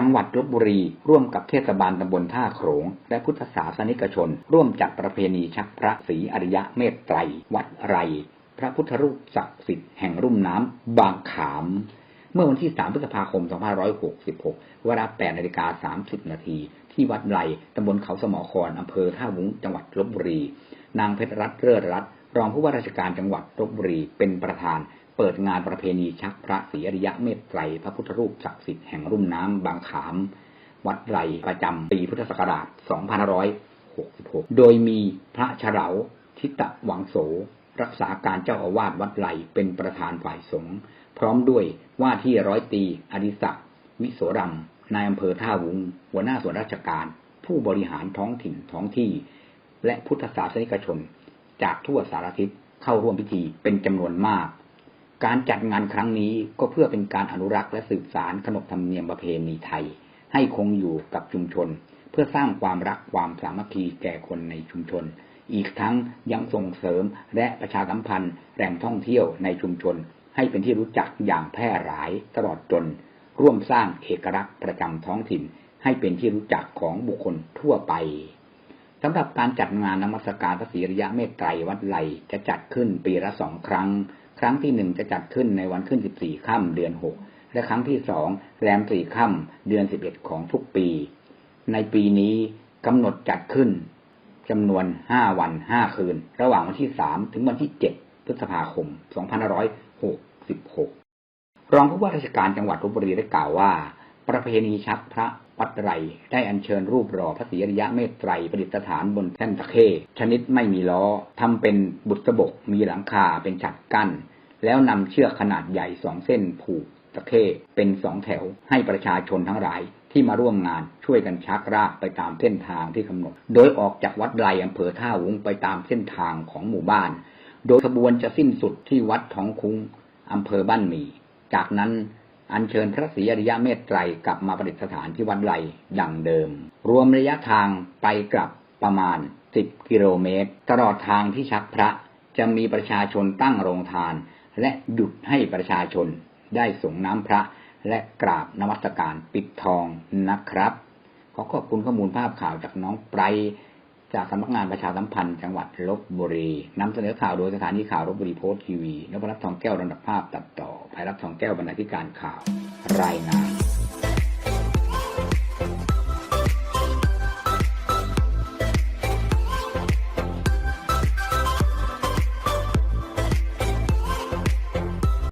จังหวัดลบบุรี ร่วมกับเทศบาลตำบลท่าโขง และพุทธศาสนิกชน ร่วมจัดประเพณีชักพระศรีอริยะเมตไตร วัดไร พระพุทธรูปศักดิ์สิทธิ์แห่งรุ่มน้ำบางขาม เมื่อวันที่ 3 พฤษภาคม 2566 เวลา 8นาฬิกา30 นาทีที่วัดไรตำบลเขาสมอครอำเภอท่าวุ้งจังหวัดลบบุรี นางเพชรรัตน์เลิศรัตน์ รองผู้ว่าราชการจังหวัดลบบุรีเป็นประธานเปิดงานประเพณีชักพระศรีอริยะเมตไตรพระพุทธรูปศักดิ์สิทธิ์แห่งรุ่มน้ำบางขาม วัดไรประจำปีพุทธศักราช 2566 โดยมีพระเฉลาทิตะหวังโส รักษาการเจ้าอาวาสวัดไหลเป็นประธานฝ่ายสงฆ์พร้อมด้วยว่าที่ร้อยตรีอดิศักดิ์วิโสรำนายอำเภอท่าวุง หัวหน้าส่วนราชการ ผู้บริหารท้องถิ่นท้องที่ และพุทธศาสนิกชน จากทั่วสารทิศเข้าร่วมพิธีเป็นจำนวนมาก การจัดงานครั้งนี้ก็เพื่อเป็นการอนุรักษ์และสืบสารขนบธรรมเนียมประเพณีไทย ให้คงอยู่กับชุมชน เพื่อสร้างความรักความสามัคคีแก่คนในชุมชน อีกทั้งยังส่งเสริมและประชาสัมพันธ์แหล่งท่องเที่ยวในชุมชน ให้เป็นที่รู้จักอย่างแพร่หลายตลอดจน ร่วมสร้างเอกลักษณ์ประจำท้องถิ่น ให้เป็นที่รู้จักของบุคคลทั่วไป สำหรับการจัดงานนมัสการพระศรีอริยะเมตไตรวัดไหลจะจัดขึ้นปีละสองครั้ง ครั้งที่หนึ่งจะจัดขึ้นในวันขึ้นสิบสี่ค่ำเดือนหกและครั้งที่สองแรมสี่ค่ำเดือนสิบเอ็ดของทุกปี ในปีนี้กำหนดจัดขึ้นจำนวนห้าวันห้าคืน ระหว่างวันที่สามถึงวันที่เจ็ดพฤษภาคมสองพันร้อยหกสิบหกรองผู้ว่าราชการจังหวัดลบบุรีได้กล่าวว่า ประเพณีชักพระวัดไรได้อัญเชิญรูปหล่อพระศรีอริยะเมตไตรประดิษฐานบนแท่นตะเข้ชนิดไม่มีล้อทำเป็นบุษบกมีหลังคาเป็นฉัดกั้น แล้วนำเชือกขนาดใหญ่สองเส้นผูกตะเข้เป็นสองแถวให้ประชาชนทั้งหลายที่มาร่วมงานช่วยกันชักรากไปตามเส้นทางที่กำหนด โดยออกจากวัดไรอำเภอท่าวุ้งไปตามเส้นทางของหมู่บ้าน โดยขบวนจะสิ้นสุดที่วัดท้องคุ้งอำเภอบ้านหมีจากนั้น อัญเชิญพระศรีอริยเมตไตรกลับมาประดิษฐานที่วัดไรดังเดิม รวมระยะทางไปกลับประมาณ 10 กิโลเมตร ตลอดทางที่ชักพระจะมีประชาชนตั้งโรงทาน และหยุดให้ประชาชนได้ส่งน้ำพระและกราบนมัสการปิดทองนะครับ ขอขอบคุณข้อมูลภาพข่าวจากน้องไบร จากสำนักงานประชาสัมพันธ์จังหวัดลบบุรีนำเสนอข่าวโดยสถานีข่าวลบบุรีโพสต์ทีวีนพรัตน์ทองแก้วระดับภาพตัดต่อภัยรัตน์ทองแก้วบรรณาธิการข่าว รายงาน